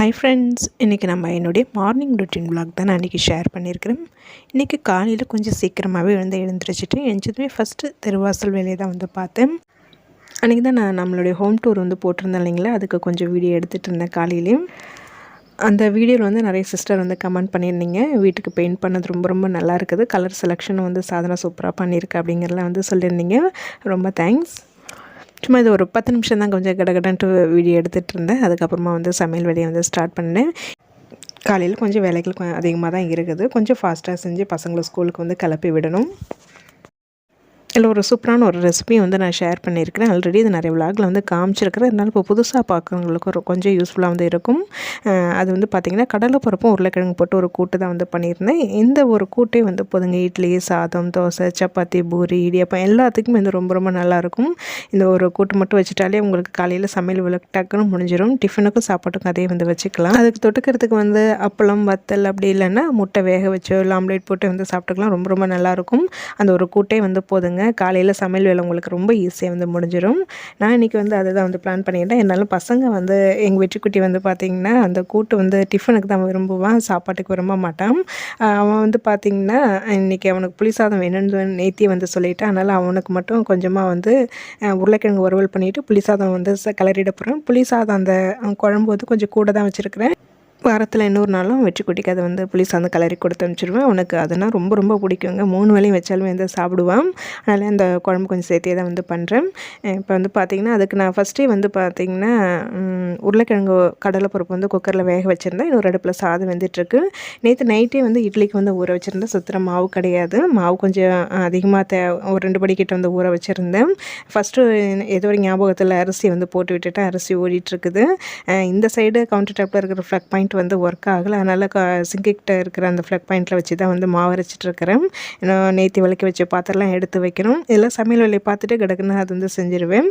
Hi friends இன்றைக்கி நம்ம என்னுடைய மார்னிங் ருட்டீன் vlog தான் நான் இன்றைக்கி ஷேர் பண்ணியிருக்கிறேன் இன்றைக்கி காலையில் கொஞ்சம் சீக்கிரமாகவே எழுந்து எழுந்திரிச்சிட்டு எழுந்ததுமே ஃபஸ்ட்டு தெருவாசல் வேலையை தான் வந்து பார்த்தேன். அன்றைக்கி தான் நான் நம்மளுடைய ஹோம் டூர் வந்து போட்டிருந்தேன் இல்லைங்களா? அதுக்கு கொஞ்சம் வீடியோ எடுத்துகிட்டு இருந்தேன் காலையிலையும் அந்த வீடியோவில் வந்து நிறைய சிஸ்டர் வந்து கமெண்ட் பண்ணியிருந்தீங்க. வீட்டுக்கு பெயிண்ட் பண்ணது ரொம்ப ரொம்ப நல்லா இருக்குது. கலர் செலெக்ஷன் வந்து சாதனை சூப்பராக பண்ணியிருக்கு அப்படிங்கிறலாம் வந்து சொல்லியிருந்தீங்க. ரொம்ப தேங்க்ஸ் சும்மா இது ஒரு பத்து நிமிஷம் தான் கொஞ்சம் கடகடன்ட்டு வீடியோ எடுத்துகிட்டு இருந்தேன். அதுக்கப்புறமா வந்து சமையல் வேலையை வந்து ஸ்டார்ட் பண்ணேன். காலையில் கொஞ்சம் வேலைகள் அதிகமாக தான் இருக்குது. கொஞ்சம் ஃபாஸ்ட்டாக செஞ்சு பசங்களை ஸ்கூலுக்கு வந்து கிளப்பி விடணும். இல்லை ஒரு சூப்பரான ஒரு ரெசிபியும் வந்து நான் ஷேர் பண்ணியிருக்கிறேன். ஆல்ரெடி இது நிறைய விளாகில் வந்து காமிச்சிருக்கிறேன். இருந்தாலும் இப்போ புதுசாக பார்க்குறவங்களுக்கு ஒரு கொஞ்சம் யூஸ்ஃபுல்லாக வந்து இருக்கும். அது வந்து பார்த்திங்கன்னா கடலைப்பருப்பும் உருளைக்கிழங்கு போட்டு ஒரு கூட்டு தான் வந்து பண்ணியிருந்தேன். இந்த ஒரு கூட்டே வந்து போதுங்க இட்லி சாதம் தோசை சப்பாத்தி பூரி இடியப்பம் எல்லாத்துக்குமே வந்து ரொம்ப ரொம்ப நல்லாயிருக்கும் இந்த ஒரு கூட்டு மட்டும் வச்சுட்டாலே உங்களுக்கு காலையில் சமையல் விளக்கு டக்குன்னு முடிஞ்சிடும் டிஃபனுக்கும் சாப்பாட்டுக்கும் அதே வந்து வச்சுக்கலாம். அதுக்கு தொட்டுக்கிறதுக்கு வந்து அப்பளம் வத்தல் அப்படி இல்லைன்னா முட்டை வேக வச்சோ இல்லை ஆம்லேட் போட்டு வந்து சாப்பிட்டுக்கலாம். ரொம்ப ரொம்ப நல்லாயிருக்கும் அந்த ஒரு கூட்டே வந்து போதுங்க. காலையில் சமையல் வேலை உங்களுக்கு ரொம்ப ஈஸியாக வந்து முடிஞ்சிடும் நான் இன்றைக்கி வந்து அதை தான் வந்து பிளான் பண்ணியிருந்தேன். என்னாலும் பசங்க வந்து எங்கள் வெற்றிக்குட்டி வந்து பார்த்திங்கன்னா அந்த கூட்டு வந்து டிஃபனுக்கு தான் விரும்புவான் சாப்பாட்டுக்கு விரும்ப மாட்டான் அவன் வந்து பார்த்திங்கன்னா இன்றைக்கி அவனுக்கு புளிசாதம் வேணும்னு நேத்தி வந்து சொல்லிவிட்டான் அதனால் அவனுக்கு மட்டும் கொஞ்சமாக வந்து உருளைக்கிழங்கு வறுவல் பண்ணிவிட்டு புளிசாதம் வந்து ச- கிளறிட போகிறேன் புளி சாதம் அந்த குழம்பு வந்து கொஞ்சம் கூட தான் வச்சுருக்கிறேன். வாரத்தில் இன்னொரு நாளும் வெற்றி குட்டிக்கு அதை வந்து புளி சாதம் கலரி கொடுத்து அனுப்பிச்சிடுவேன் உனக்கு அதெல்லாம் ரொம்ப ரொம்ப பிடிக்குங்க. மூணு வேலையும் வச்சாலுமே வந்து சாப்பிடுவான். அதனால் அந்த குழம்பு கொஞ்சம் சேர்த்தே தான் வந்து பண்ணுறேன் இப்போ வந்து பார்த்திங்கன்னா அதுக்கு நான் ஃபஸ்ட்டே வந்து பார்த்திங்கன்னா உருளைக்கிழங்கு உருளைக்கிழங்கு கடலைப்பருப்பு வந்து குக்கரில் வேக வச்சுருந்தேன். இன்னொரு அடுப்பில் சாதம் வெந்துட்டுருக்கு. நேற்று நைட்டே வந்து இட்லிக்கு வந்து ஊற வச்சுருந்தேன். சுத்திர மாவு கிடையாது. மாவு கொஞ்சம் அதிகமாக தே ஒரு ரெண்டு படி கிட்ட வந்து ஊற வச்சுருந்தேன். ஃபஸ்ட்டு ஏதோ ஒரு ஞாபகத்தில் அரிசி வந்து போட்டு விட்டுட்டேன் அரிசி ஓடிட்டுருக்குது இந்த சைடு கவுண்டர் டாப்பில் இருக்கிற ஃப்ளக் பாயிண்ட் வந்து ஒர்க் ஆகலை. அதனால் க சிங்கிக்கிட்ட இருக்கிற அந்த ஃப்ளக் பாயிண்ட்டில் வச்சு தான் வந்து மாவு அரைச்சிட்டு இருக்கிறேன். இன்னும் நேற்றி விளக்கி வச்ச பாத்திரம்லாம் எடுத்து வைக்கணும். இதெல்லாம் சமையல் வேலையை பார்த்துட்டு கிடக்குன்னு அது வந்து செஞ்சுருவேன்.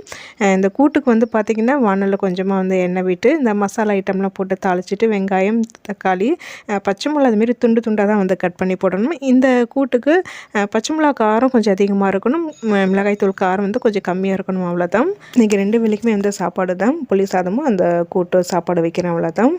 இந்த கூட்டுக்கு வந்து பார்த்திங்கன்னா வானலில் கொஞ்சமாக வந்து எண்ணெய் விட்டு இந்த மசாலா ஐட்டம்லாம் போட்டு தாளிச்சிட்டு வெங்காயம் தக்காளி பச்சை மிளகா அதுமாரி துண்டு துண்டாக தான் வந்து கட் பண்ணி போடணும். இந்த கூட்டுக்கு பச்சை மிளகா காரம் கொஞ்சம் அதிகமாக இருக்கணும். மிளகாய் மிளகாய்த்தூள் காரம் வந்து கொஞ்சம் கம்மியாக இருக்கணும் அவ்வளோதான் இன்றைக்கி ரெண்டு வேலைக்குமே வந்து சாப்பாடு தான். புளி சாதமும் அந்த கூட்டு சாப்பாடு வைக்கிறேன் அவ்வளோதான்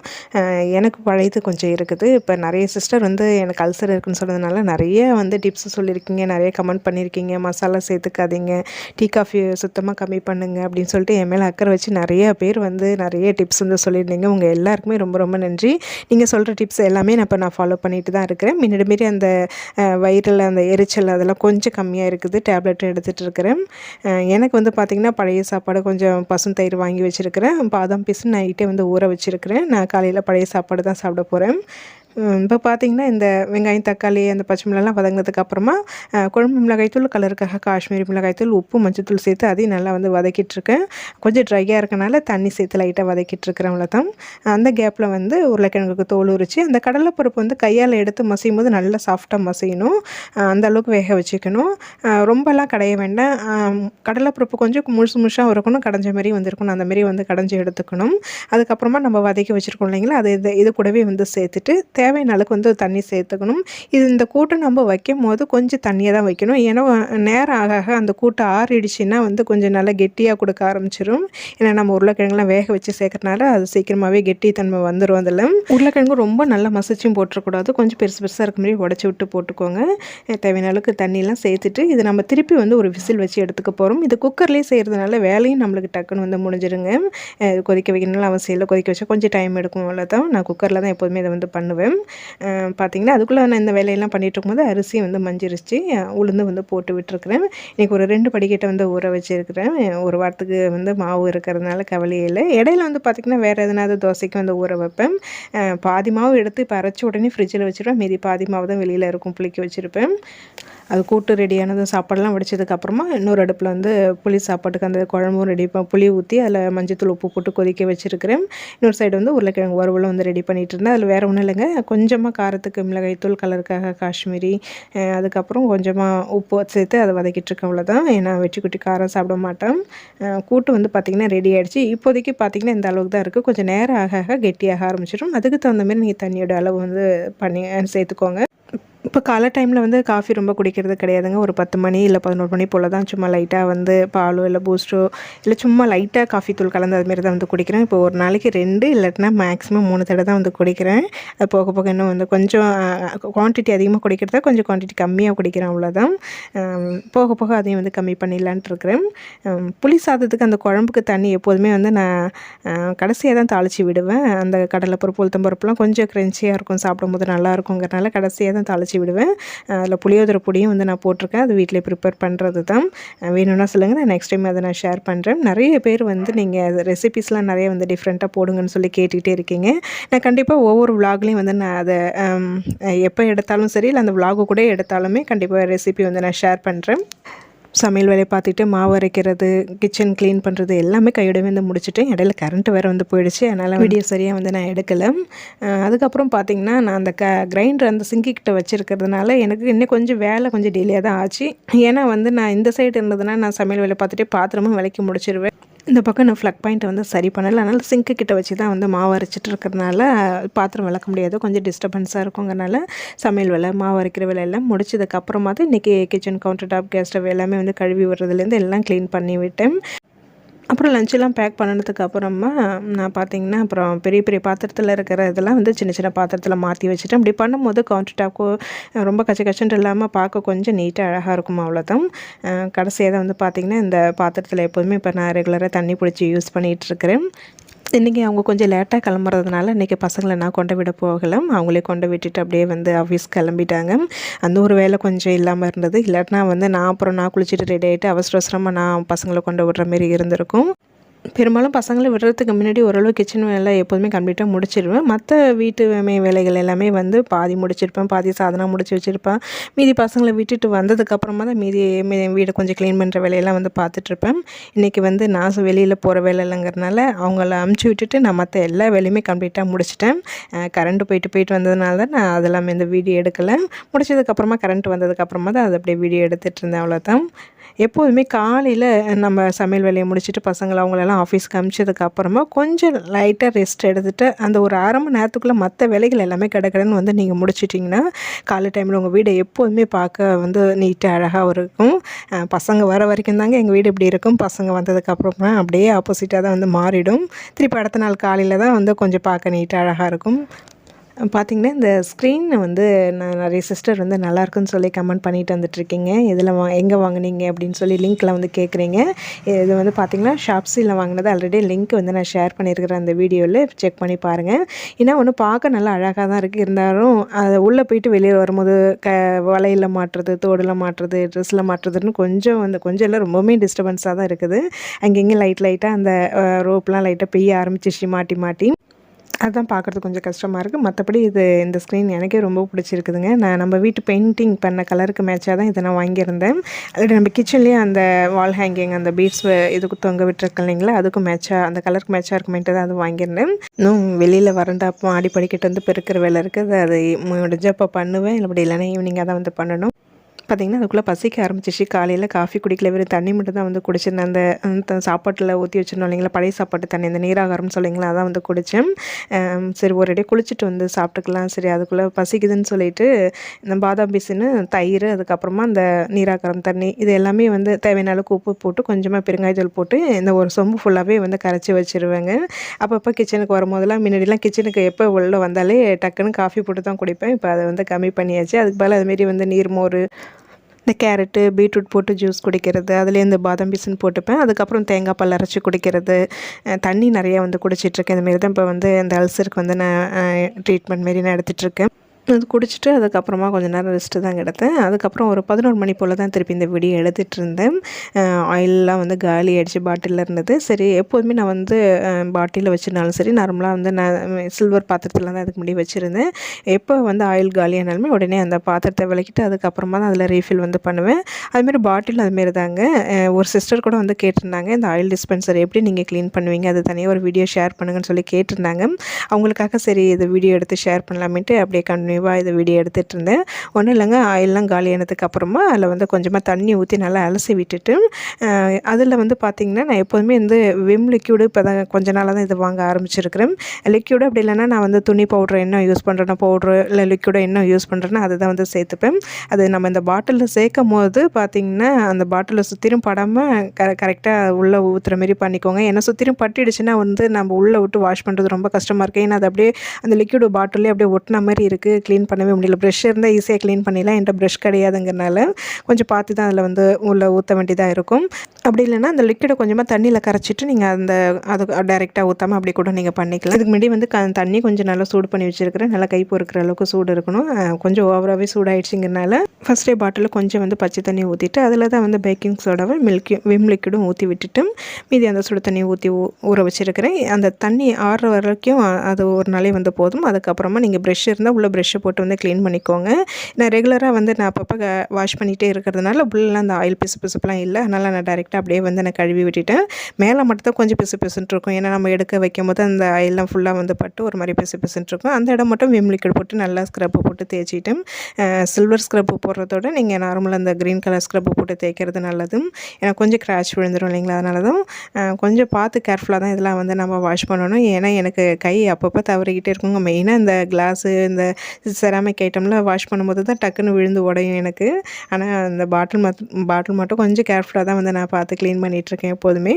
எனக்கு பழையது கொஞ்சம் இருக்குது. இப்போ நிறைய சிஸ்டர் வந்து எனக்கு அல்சர் இருக்குன்னு சொன்னதுனால நிறைய வந்து டிப்ஸ் சொல்லியிருக்கீங்க. நிறைய கமெண்ட் பண்ணியிருக்கீங்க. மசாலா சேர்த்துக்காதீங்க. டீ காஃபி சுத்தமாக கம்மி பண்ணுங்க அப்படின்னு சொல்லிட்டு என் மேலே அக்கறை வச்சு நிறைய பேர் வந்து நிறைய டிப்ஸ் வந்து சொல்லியிருந்தீங்க. உங்கள் எல்லாருக்குமே ரொம்ப ரொம்ப நன்றி. நீங்கள் சொல்கிற டிப்ஸ் எல்லாமே நான் இப்போ நான் ஃபாலோ பண்ணிட்டு தான் இருக்கிறேன். முன்னாடி மாரி அந்த வயிறில் அந்த எரிச்சல் அதெல்லாம் கொஞ்சம் கம்மியாக இருக்குது. டேப்லெட் எடுத்துகிட்டு இருக்கிறேன். எனக்கு வந்து பார்த்திங்கன்னா பழைய சாப்பாடு கொஞ்சம் பசும் தயிர் வாங்கி வச்சுருக்கிறேன். பாதாம் பீஸு நைட்டே வந்து ஊற வச்சுருக்கிறேன். நான் காலையில் பழைய சாப்பாடு சாப்பாடு தான் சாப்பிட போகிறேன் இப்போ பார்த்தீங்கன்னா இந்த வெங்காயம் தக்காளி அந்த பச்சை மிளகாலாம் வதங்கினதுக்கு அப்புறமா குழம்பு மிளகாய்த்தூள் கலருக்காக காஷ்மீரி மிளகாய்த்தூள் உப்பு மஞ்சத்தூள் சேர்த்து அதையும் நல்லா வந்து வதக்கிட்டுருக்கேன். கொஞ்சம் ட்ரையாக இருக்கனால தண்ணி சேர்த்து லைட்டாக வதக்கிட்டுருக்கிறவங்கள தான் அந்த கேப்பில் வந்து உருளைக்கிழங்குக்கு தோல் உரிச்சு அந்த கடலைப்பருப்பு வந்து கையால் எடுத்து மசையும் போது நல்லா சாஃப்டாக மசியணும். அந்தளவுக்கு அந்த அளவுக்கு வேக வச்சுக்கணும். ரொம்பலாம் கடைய வேண்டாம். கடலைப்பருப்பு கொஞ்சம் முழுசு முழுசாக இருக்கணும் கடைஞ்ச மாதிரி வந்துருக்கணும். அந்த மாதிரி வந்து கடைஞ்சி எடுத்துக்கணும். அதுக்கப்புறமா நம்ம வதக்கி வச்சுருக்கோம் இல்லைங்களா அது இது கூடவே வந்து சேர்த்துட்டு தேவையான அளவுக்கு வந்து தண்ணி சேர்த்துக்கணும். இது இந்த கூட்டை நம்ம வைக்கும் போது கொஞ்சம் தண்ணியை தான் வைக்கணும். ஏன்னா நேரம் ஆக ஆக அந்த கூட்டை ஆறிடுச்சுன்னா வந்து கொஞ்சம் நல்லா கெட்டியாக கொடுக்க ஆரம்பிச்சிடும் ஏன்னா நம்ம உருளைக்கிழங்குலாம் வேக வச்சு சேர்க்கறனால அது சீக்கிரமாகவே கெட்டித்தன்மை வந்துடும் அதில். உருளைக்கிழங்கு ரொம்ப நல்லா மசிச்சும் போட்டுறக்கூடாது. கொஞ்சம் பெருசு பெருசாக இருக்க மாதிரி உடச்சி விட்டு போட்டுக்கோங்க. தேவையான அளவுக்கு தண்ணியெலாம் சேர்த்துட்டு இது நம்ம திருப்பி வந்து ஒரு விசில் வச்சு எடுத்துக்க போகிறோம் இது குக்கர்லேயே செய்கிறதுனால வேலையும் நம்மளுக்கு டக்குன்னு வந்து முடிஞ்சிருங்க. கொதிக்க வைக்கணும்னு அவசியம் இல்லை. கொதிக்க வச்சா கொஞ்சம் டைம் எடுக்கும். அவ்வளோதான் நான் குக்கரில் தான் எப்போதுமே இதை வந்து பண்ணுவேன். அஹ் பார்த்தீங்கன்னா அதுக்குள்ளே நான் இந்த வேலையெல்லாம் பண்ணிட்டு இருக்கும்போது அரிசி வந்து மஞ்சிருச்சு. உளுந்து வந்து போட்டு விட்டுருக்குறேன். இன்றைக்கி ஒரு ரெண்டு படிக்கட்டை வந்து ஊற வச்சுருக்கிறேன். ஒரு வாரத்துக்கு வந்து மாவு இருக்கிறதுனால கவலையே இல்லை. இடையில வந்து பார்த்திங்கன்னா வேறு எதனாவது தோசைக்கு வந்து ஊற வைப்பேன். பாதி மாவு எடுத்து இப்போ அரைச்சி உடனே ஃப்ரிட்ஜில் வச்சுருவேன். மீதி பாதி மாவு தான் வெளியில் இருக்கும் புளிக்க வச்சுருப்பேன். அது கூட்டு ரெடியானது சாப்பாடெல்லாம் வடிச்சதுக்கப்புறமா இன்னொரு அடுப்பில் வந்து புளி சாப்பாட்டுக்கு அந்த குழம்பும் ரெடி புளி ஊற்றி அதில் மஞ்சத்தூள் உப்பு போட்டு கொதிக்க வச்சுருக்கிறேன். இன்னொரு சைடு வந்து உருளைக்கிழங்கு வறுவலும் வந்து ரெடி பண்ணிகிட்டு இருந்தேன். அதில் வேறு ஒன்றும் இல்லைங்க. கொஞ்சமாக காரத்துக்கு மிளகாய்த்தூள் கலருக்காக காஷ்மீரி அதுக்கப்புறம் கொஞ்சமாக உப்பு சேர்த்து அதை வதக்கிட்டுருக்கேன் அவ்வளோதான் ஏன்னா வெட்டி குட்டி காரம் சாப்பிட மாட்டேன். கூட்டு வந்து பார்த்திங்கன்னா ரெடி ஆகிடுச்சு இப்போதைக்கு பார்த்திங்கன்னா இந்த அளவுக்கு தான் இருக்குது கொஞ்சம் நேரம் ஆக ஆக கெட்டியாக ஆரம்பிச்சிடும். அதுக்கு தகுந்த மாதிரி நீங்கள் தண்ணியோட அளவு வந்து பண்ணி சேர்த்துக்கோங்க. இப்போ காலை டைமில் வந்து காஃபி ரொம்ப குடிக்கிறது கிடையாதுங்க. ஒரு பத்து மணி இல்லை பதினோரு மணி போல் தான் சும்மா லைட்டாக வந்து பாலோ இல்லை பூஸ்ட்டோ இல்லை சும்மா லைட்டாக காஃபி தூள் கலந்து அதுமாரி தான் வந்து குடிக்கிறேன். இப்போ ஒரு நாளைக்கு ரெண்டு இல்லாட்டினா மேக்ஸிமம் மூணு தடவை தான் வந்து குடிக்கிறேன். அது போக போக இன்னும் வந்து கொஞ்சம் குவான்டிட்டி அதிகமாக குடிக்கிறத கொஞ்சம் குவான்டிட்டி கம்மியாக குடிக்கிறேன் அவ்வளோதான் போக போக அதையும் வந்து கம்மி பண்ணிடலான்ட்டு இருக்கிறேன். புளி சாதத்துக்கு அந்த குழம்புக்கு தண்ணி எப்போதுமே வந்து நான் கடைசியாக தான் தாளித்து விடுவேன். அந்த கடலைப்பருப்பு உளுத்தம்பருப்புலாம் கொஞ்சம் க்ரென்ச்சியாக இருக்கும். சாப்பிடும்போது நல்லா இருக்குங்கிறனால கடைசியாக தான் வச்சு விடுவேன். அதில் புளியோதரை பொடியும் வந்து நான் போட்டிருக்கேன். அது வீட்டில் ப்ரிப்பேர் பண்ணுறது தான் வேணும்னா சொல்லுங்கள் நான் நெக்ஸ்ட் டைம் அதை நான் ஷேர் பண்ணுறேன் நிறைய பேர் வந்து நீங்கள் ரெசிபீஸ்லாம் நிறைய வந்து டிஃப்ரெண்ட்டாக போடுங்கன்னு சொல்லி கேட்டுக்கிட்டே இருக்கீங்க. நான் கண்டிப்பாக ஒவ்வொரு விலாக்லேயும் வந்து நான் அதை எப்போ எடுத்தாலும் சரி இல்லை அந்த விலாகு கூட எடுத்தாலுமே கண்டிப்பாக ரெசிபி வந்து நான் ஷேர் பண்ணுறேன் சமையல் வேலையை பார்த்துட்டு மாவு அரைக்கிறது கிச்சன் க்ளீன் பண்ணுறது எல்லாமே கையோடவே வந்து முடிச்சுட்டு இடையில கரண்ட் வேறு வந்து போயிடுச்சு. அதனால் வீடியோ சரியாக வந்து நான் எடுக்கலை. அதுக்கப்புறம் பார்த்தீங்கன்னா நான் அந்த க கிரைண்டர் அந்த சிங்கி கிட்ட வச்சுருக்கிறதுனால எனக்கு இன்னும் கொஞ்சம் வேலை கொஞ்சம் டிலே தான் ஆச்சு. ஏன்னா வந்து நான் இந்த சைடு இருந்ததுன்னா நான் சமையல் வேலை பார்த்துட்டே பாத்திரமும் விலைக்கு முடிச்சிருவேன். இந்த பக்கம் நான் ஃப்ளக் பாயிண்ட்டை வந்து சரி பண்ணலை. அதனால் சிங்க்கு கிட்ட வச்சு தான் வந்து மாவு அரைச்சிட்டு இருக்கிறதுனால பாத்திரம் விளக்க முடியாது. கொஞ்சம் டிஸ்டர்பன்ஸாக இருக்குங்கிறனால சமையல் வேலை மாவு அரைக்கிற வேலை எல்லாம் முடிச்சதுக்கப்புறமா தான் இன்றைக்கி kitchen counter top gas stove எல்லாமே வந்து கழுவி விடுறதுலேருந்து எல்லாம் க்ளீன் பண்ணி விட்டேன். அப்புறம் லஞ்செல்லாம் பேக் பண்ணதுக்கு அப்புறமா நான் பார்த்தீங்கன்னா அப்புறம் பெரிய பெரிய பாத்திரத்தில் இருக்கிற இதெல்லாம் வந்து சின்ன சின்ன பாத்திரத்தில் மாற்றி வச்சுட்டேன் அப்படி பண்ணும்போது கவுண்டர் டாப்போ ரொம்ப கச்ச கச்சன்ட்டு இல்லாமல் பார்க்க கொஞ்சம் நீட்டாக அழகாக இருக்கும் அவ்வளோதான் கடைசியாக தான் வந்து பார்த்திங்கன்னா இந்த பாத்திரத்தில் எப்போதுமே இப்போ நான் ரெகுலராக தண்ணி பிடிச்சி யூஸ் பண்ணிகிட்ருக்கிறேன் இன்றைக்கி அவங்க கொஞ்சம் லேட்டாக கிளம்புறதுனால இன்றைக்கி பசங்களை நான் கொண்டு விட போகலை. அவங்களே கொண்டு விட்டுட்டு அப்படியே வந்து ஆஃபீஸ் கிளம்பிட்டாங்க. அந்த ஒரு வேலை கொஞ்சம் இல்லாமல் இருந்தது. இல்லாட்டினா வந்து நான் அப்புறம் நான் குளிச்சுட்டு ரெடி ஆகிட்டு அவசர அவசரமாக நான் பசங்களை கொண்டு விடுற மாரி இருந்திருக்கும். பெரும்பாலும் பசங்களை விடுறதுக்கு முன்னாடி ஓரளவு கிச்சன் வேலை எப்போதுமே கம்ப்ளீட்டாக முடிச்சிடுவேன் மற்ற வீட்டு மே வேலைகள் எல்லாமே வந்து பாதி முடிச்சிருப்பேன் பாதி சாதனம் முடிச்சு வச்சுருப்பேன். மீதி பசங்களை விட்டுட்டு வந்ததுக்கப்புறமா தான் மீதி வீடை கொஞ்சம் க்ளீன் பண்ணுற வேலையெல்லாம் வந்து பார்த்துட்ருப்பேன். இன்றைக்கி வந்து நான் வெளியில் போகிற வேலை இல்லைங்கிறனால அவங்கள அமுச்சு விட்டுட்டு நான் மற்ற எல்லா வேலையுமே கம்ப்ளீட்டாக முடிச்சிட்டேன். கரண்ட்டு போயிட்டு போயிட்டு வந்ததுனால தான் நான் அதெல்லாம் இந்த வீடியோ எடுக்கலை. முடிச்சதுக்கப்புறமா கரண்ட் வந்ததுக்கப்புறமா தான் அதை அப்படியே வீடியோ எடுத்துகிட்டு இருந்தேன் அவ்வளோதான் எப்போதுமே காலையில் நம்ம சமையல் வேலையை முடிச்சுட்டு பசங்களை அவங்களெல்லாம் ஆஃபீஸ்க்கு அமிச்சதுக்கு அப்புறமா கொஞ்சம் லைட்டாக ரெஸ்ட் எடுத்துகிட்டு அந்த ஒரு அரை மணி நேரத்துக்குள்ளே மற்ற வேலைகள் எல்லாமே கடகடன்னு வந்து நீங்கள் முடிச்சிட்டிங்கன்னா காலை டைமில் உங்கள் வீடை எப்போதுமே பார்க்க வந்து நீட்டாக அழகாக இருக்கும். பசங்க வர வரைக்கும் தாங்க எங்கள் வீடு இப்படி இருக்கும். பசங்க வந்ததுக்கப்புறமா அப்படியே ஆப்போசிட்டாக தான் வந்து மாறிடும். திருப்பி அடுத்த நாள் காலையில் தான் வந்து கொஞ்சம் பார்க்க நீட்டாக அழகாக இருக்கும். பார்த்தீங்கன்னா இந்த ஸ்க்ரீன் வந்து நான் நிறைய சிஸ்டர் வந்து நல்லா இருக்குன்னு சொல்லி கமெண்ட் பண்ணிட்டு வந்துட்டுருக்கீங்க. இதில் வா எங்கே வாங்குனீங்க அப்படின்னு சொல்லி லிங்க்கில் வந்து கேட்குறீங்க இது வந்து பார்த்தீங்கன்னா ஷாப்ஸியில் வாங்கினது ஆல்ரெடி லிங்க் வந்து நான் ஷேர் பண்ணியிருக்கிறேன் அந்த வீடியோவில் செக் பண்ணி பாருங்கள் ஏன்னா ஒன்று பார்க்க நல்லா அழகாக தான் இருக்குது இருந்தாலும் அது உள்ளே போயிட்டு வெளியில் வரும்போது க வலையில் மாட்டுறது தோடில் மாட்டுறது ட்ரெஸ்ஸில் மாட்டுறதுன்னு கொஞ்சம் வந்து கொஞ்சம் எல்லாம் ரொம்பவுமே டிஸ்டர்பன்ஸாக தான் இருக்குது. அங்கங்கே லைட் லைட்டாக அந்த ரோப்லாம் லைட்டாக பெய்ய ஆரம்பிச்சிச்சு மாட்டி மாட்டி. அதுதான் பார்க்குறது கொஞ்சம் கஷ்டமாக இருக்குது மற்றபடி இது இந்த ஸ்க்ரீன் எனக்கே ரொம்ப பிடிச்சிருக்குதுங்க. நான் நம்ம வீட்டு பெயிண்டிங் பண்ண கலருக்கு மேட்சாக தான் இதை நான் வாங்கியிருந்தேன். அதில் நம்ம கிச்சன்லேயே அந்த வால் ஹேங்கிங் அந்த பீட்ஸ் இதுக்கு தொங்க விட்டுருக்கு இல்லைங்களா? அதுக்கும் மேட்சாக அந்த கலருக்கு மேட்சாக இருக்குமேட்டு தான் அது வாங்கியிருந்தேன். இன்னும் வெளியில் வரண்டாப்போ ஆடி படிக்கட்டு வந்து பெருக்கிற வேலை இருக்குது. அது முடிஞ்சப்போ பண்ணுவேன். இல்லை அப்படி இல்லைன்னா ஈவினிங்காக தான் வந்து பண்ணணும். பார்த்திங்கன்னா அதுக்குள்ளே பசிக்க ஆரம்பிச்சிச்சு. காலையில் காஃபி குடிக்கல. வெறும் தண்ணி மட்டும் தான் வந்து குடிச்சிருந்தேன். அந்த சாப்பாட்டில் ஊற்றி வச்சிருந்தோம் இல்லைங்களா? பழைய சாப்பாட்டு தண்ணி இந்த நீராகாரம் சொல்லிங்களா அதான் வந்து குடித்தேன் சரி ஒரு இடையே குளிச்சுட்டு வந்து சாப்பிட்டுக்கலாம். சரி அதுக்குள்ளே பசிக்குதுன்னு சொல்லிட்டு இந்த பாதாம் பீஸுன்னு தயிர் அதுக்கப்புறமா அந்த நீராகாரம் தண்ணி இது எல்லாமே வந்து தேவையான அளவுக்கு உப்பு போட்டு கொஞ்சமாக பெருங்காயத்தூள் போட்டு இந்த ஒரு சொம்பு ஃபுல்லாகவே வந்து கரைச்சி வச்சுருவேங்க. அப்பப்போ கிச்சனுக்கு வரும்போதெல்லாம் முன்னாடிலாம் கிச்சனுக்கு எப்போ உள்ளே வந்தாலே டக்குன்னு காஃபி போட்டு தான் குடிப்பேன். இப்போ அதை வந்து கம்மி பண்ணியாச்சு. அதுக்கு பதிலா அதுமாரி வந்து நீர்மோர் இந்த கேரட்டு பீட்ரூட் போட்டு ஜூஸ் குடிக்கிறது அதுலேருந்து பாதம் பாதாம் போட்டுப்பேன். அதுக்கப்புறம் தேங்காய் பால் அரைச்சி குடிக்கிறது. தண்ணி நிறையா வந்து குடிச்சிட்ருக்கேன் இந்தமாரி தான் இப்போ வந்து இந்த அல்சருக்கு வந்து நான் ட்ரீட்மெண்ட் மாரி நான் எடுத்துகிட்ருக்கேன் அது குடிச்சிட்டு அதுக்கப்புறமா கொஞ்ச நேரம் ரெஸ்ட்டு தான் கிடத்தேன் அதுக்கப்புறம் ஒரு பதினோரு மணி போல் தான் திருப்பி இந்த வீடியோ எடுத்துகிட்டு இருந்தேன். ஆயிலெலாம் வந்து காலி ஆயிடுச்சு பாட்டிலில் இருந்தது. சரி எப்போதுமே நான் வந்து பாட்டிலில் வச்சிருந்தாலும் சரி நார்மலாக வந்து நான் சில்வர் பாத்திரத்தில் தான் அதுக்கு முன்னாடி வச்சுருந்தேன். எப்போ வந்து ஆயில் காலியானாலுமே உடனே அந்த பாத்திரத்தை விளக்கிட்டு அதுக்கப்புறமா தான் அதில் ரீஃபில் வந்து பண்ணுவேன். அதுமாரி பாட்டில் அதுமாரி தாங்க. ஒரு சிஸ்டர் கூட வந்து கேட்டிருந்தாங்க இந்த ஆயில் டிஸ்பென்சர் எப்படி நீங்கள் க்ளீன் பண்ணுவீங்க அது தனியாக ஒரு வீடியோ ஷேர் பண்ணுங்கன்னு சொல்லி கேட்டிருந்தாங்க. அவங்களுக்காக சரி இது வீடியோ எடுத்து ஷேர் பண்ணலாமேட்டு அப்படியே கண்டினியூ நினைவாக இதை வீடியோ எடுத்துகிட்டு இருந்தேன் ஒன்றும் இல்லைங்க ஆயிலெலாம் காலியானதுக்கு அப்புறமா அதில் வந்து கொஞ்சமாக தண்ணி ஊற்றி நல்லா அலசி விட்டுட்டு அதில் வந்து பார்த்திங்கன்னா நான் எப்போதுமே வந்து விம் லிக்யூடு இப்போ தான் கொஞ்ச நாளாக தான் இது வாங்க ஆரம்பிச்சிருக்கிறேன். லிக்யூடு அப்படி இல்லைன்னா நான் வந்து துணி பவுட்ரு என்ன யூஸ் பண்ணுறேன்னா பவுட்ரு இல்லை லிக்யூடு என்ன யூஸ் பண்ணுறேன்னா அதை தான் வந்து சேர்த்துப்பேன். அது நம்ம இந்த பாட்டிலில் சேர்க்கும் போது பார்த்திங்கன்னா அந்த பாட்டிலில் சுற்றிலும் படாமல் க கரெக்டாக உள்ளே ஊற்றுற மாரி பண்ணிக்கோங்க. ஏன்னா சுற்றிலும் பட்டிடுச்சுன்னா வந்து நம்ம உள்ளே விட்டு வாஷ் பண்ணுறது ரொம்ப கஷ்டமாக இருக்குது ஏன்னா அது அப்படியே அந்த லிக்யூடு பாட்டிலே அப்படியே ஒட்டின மாதிரி இருக்குது க்ளீன் பண்ணவே முடியல. ப்ரெஷ் இருந்தால் ஈஸியாக க்ளீன் பண்ணிடலாம். என்கிட்ட ப்ரெஷ் கிடையாதுங்கிறனால கொஞ்சம் பார்த்து தான் அதில் வந்து உள்ளே ஊற்ற வேண்டியதாக இருக்கும். அப்படி இல்லைன்னா அந்த லிக்விடை கொஞ்சமாக தண்ணியில் கரைச்சிட்டு நீங்கள் அந்த அது டைரெக்டாக ஊற்றாமல் அப்படி கூட நீங்கள் பண்ணிக்கலாம். இதுக்கு முன்னாடி வந்து க தண்ணி கொஞ்சம் நல்லா சூடு பண்ணி வச்சுருக்கிறேன். நல்லா கை பொறுக்கிற அளவுக்கு சூடு இருக்கணும். கொஞ்சம் ஓவராகவே சூடாயிடுச்சுங்கிறனால ஃபஸ்ட்டே பாட்டிலில் கொஞ்சம் வந்து பச்சை தண்ணி ஊற்றிட்டு அதில் தான் வந்து பேக்கிங் சோடாவை மில்கி விம் லிக்விடும் ஊற்றி விட்டுட்டு மீதி அந்த சுடு தண்ணி ஊற்றி ஊற வச்சுருக்கிறேன். அந்த தண்ணி ஆறுற வரைக்கும் அது ஒரு நாளே வந்து போதும். அதுக்கப்புறமா நீங்கள் ப்ரெஷ் இருந்தால் உள்ளே ப்ரெஷ்ஷை போட்டு வந்து க்ளீன் பண்ணிக்கோங்க. நான் ரெகுலராக வந்து நான் அப்பப்போ வாஷ் பண்ணிகிட்டே இருக்கிறதுனால உள்ளெலாம் அந்த ஆயில் பிசு பிசுப்புலாம் இல்லை. அதனால் நான் டேரெக்டாக அப்படியே வந்து நான் கழுவி விட்டுட்டேன். மேலே மட்டும் தான் கொஞ்சம் பிசு பிசுன்ட்டு இருக்கும். ஏன்னா நம்ம எடுக்க வைக்கும் போது அந்த ஆயிலெலாம் ஃபுல்லாக வந்து பட்டு ஒரு மாதிரி பிசு பிசுன்ட்டு இருக்கும். அந்த இடம் மட்டும் விம் லிக்விட் போட்டு நல்லா ஸ்க்ரப்பு போட்டு தேய்ச்சிட்டு சில்வர் ஸ்க்ரப்பு போடுறதோட நீங்கள் நார்மலாக அந்த க்ரீன் கலர் ஸ்க்ரப்பு போட்டு தேய்க்கிறது நல்லது ஏன்னா கொஞ்சம் கிராச் விழுந்துடும் இல்லைங்களா? அதனால தான் கொஞ்சம் பார்த்து கேர்ஃபுல்லாக தான் இதெல்லாம் வந்து நம்ம வாஷ் பண்ணணும். ஏன்னா எனக்கு கை அப்பப்போ தவறிக்கிட்டே இருக்குங்க. மெயினாக இந்த கிளாஸு இந்த செராமிக் ஐட்டம்லாம் வாஷ் பண்ணும்போது தான் டக்குன்னு விழுந்து உடையும் எனக்கு. ஆனால் அந்த பாட்டில் மத் பாட்டில் மட்டும் கொஞ்சம் கேர்ஃபுல்லாக தான் வந்து நான் பார்த்து க்ளீன் பண்ணிகிட்ருக்கேன் எப்போதுமே.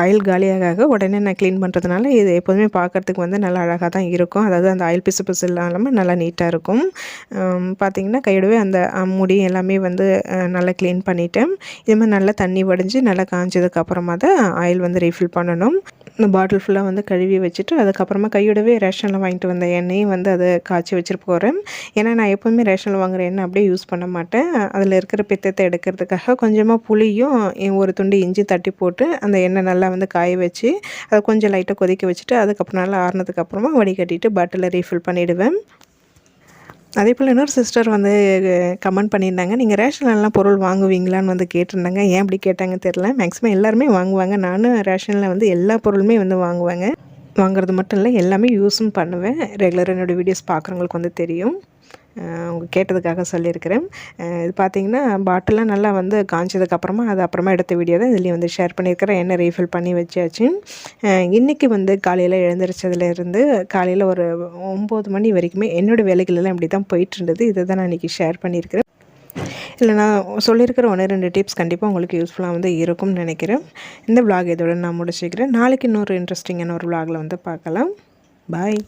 ஆயில் காலியாக உடனே நான் க்ளீன் பண்ணுறதுனால இது எப்போதுமே பார்க்குறதுக்கு வந்து நல்லா அழகாக தான் இருக்கும். அதாவது அந்த ஆயில் பிசு பிசு இல்லாமல் நல்லா நீட்டாக இருக்கும். பார்த்திங்கன்னா கையோடவே அந்த முடி எல்லாமே வந்து நல்லா க்ளீன் பண்ணிவிட்டேன் இது மாதிரி நல்லா தண்ணி வடிஞ்சு நல்லா காஞ்சதுக்கப்புறமா தான் ஆயில் வந்து ரீஃபில் பண்ணணும். இந்த பாட்டில் ஃபுல்லாக வந்து கழுவி வச்சுட்டு அதுக்கப்புறமா கையோடவே ரேஷனில் வாங்கிட்டு வந்த எண்ணெயும் வந்து அதை காய்ச்சி வச்சுட்டு போகிறேன் ஏன்னா நான் எப்போவுமே ரேஷனில் வாங்குகிற எண்ணெய் அப்படியே யூஸ் பண்ண மாட்டேன். அதில் இருக்கிற பித்தத்தை எடுக்கிறதுக்காக கொஞ்சமாக புளியும் ஒரு துண்டு இஞ்சி தட்டி போட்டு அந்த எண்ணெய் நல்லா வந்து காய வச்சு அதை கொஞ்சம் லைட்டாக கொதிக்க வச்சுட்டு அதுக்கப்புறம் நல்லா ஆறுனதுக்கப்புறமா வடிகட்டிட்டு பாட்டிலில் ரீஃபில் பண்ணிவிடுவேன் அதே போல் இன்னொரு சிஸ்டர் வந்து கமெண்ட் பண்ணியிருந்தாங்க நீங்கள் ரேஷன்லாம் பொருள் வாங்குவீங்களான்னு வந்து கேட்டிருந்தாங்க. ஏன் அப்படி கேட்டாங்க தெரில மேக்ஸிமம் எல்லாருமே வாங்குவாங்க. நானும் ரேஷனில் வந்து எல்லா பொருளுமே வந்து வாங்குவாங்க. வாங்குறது மட்டும் இல்லை எல்லாமே யூஸும் பண்ணுவேன். ரெகுலராக என்னோடய வீடியோஸ் பார்க்குறவங்களுக்கு வந்து தெரியும். அவங்க கேட்டதுக்காக சொல்லியிருக்கிறேன். இது பார்த்திங்கன்னா பாட்டிலாம் நல்லா வந்து காய்ச்சதுக்கப்புறமா அது அப்புறமா எடுத்த வீடியோ தான் இதுலேயும் வந்து ஷேர் பண்ணியிருக்கிறேன். என்ன ரீஃபில் பண்ணி வச்சாச்சு. இன்றைக்கி வந்து காலையில் எழுந்திரிச்சதுலேருந்து காலையில் ஒரு ஒம்பது மணி வரைக்குமே என்னோடய வேலைகளெல்லாம் இப்படி தான் போயிட்டுருந்தது. இதை தான் நான் இன்றைக்கி ஷேர் பண்ணியிருக்கிறேன். இல்லை நான் சொல்லியிருக்கிற ஒன்று ரெண்டு டிப்ஸ் கண்டிப்பாக உங்களுக்கு யூஸ்ஃபுல்லாக வந்து இருக்கும்னு நினைக்கிறேன். இந்த விளாக் இதோட நான் முடிச்சுக்கிறேன். நாளைக்கு இன்னொரு இன்ட்ரெஸ்டிங்கான ஒரு விளாகில் வந்து பார்க்கலாம். பாய்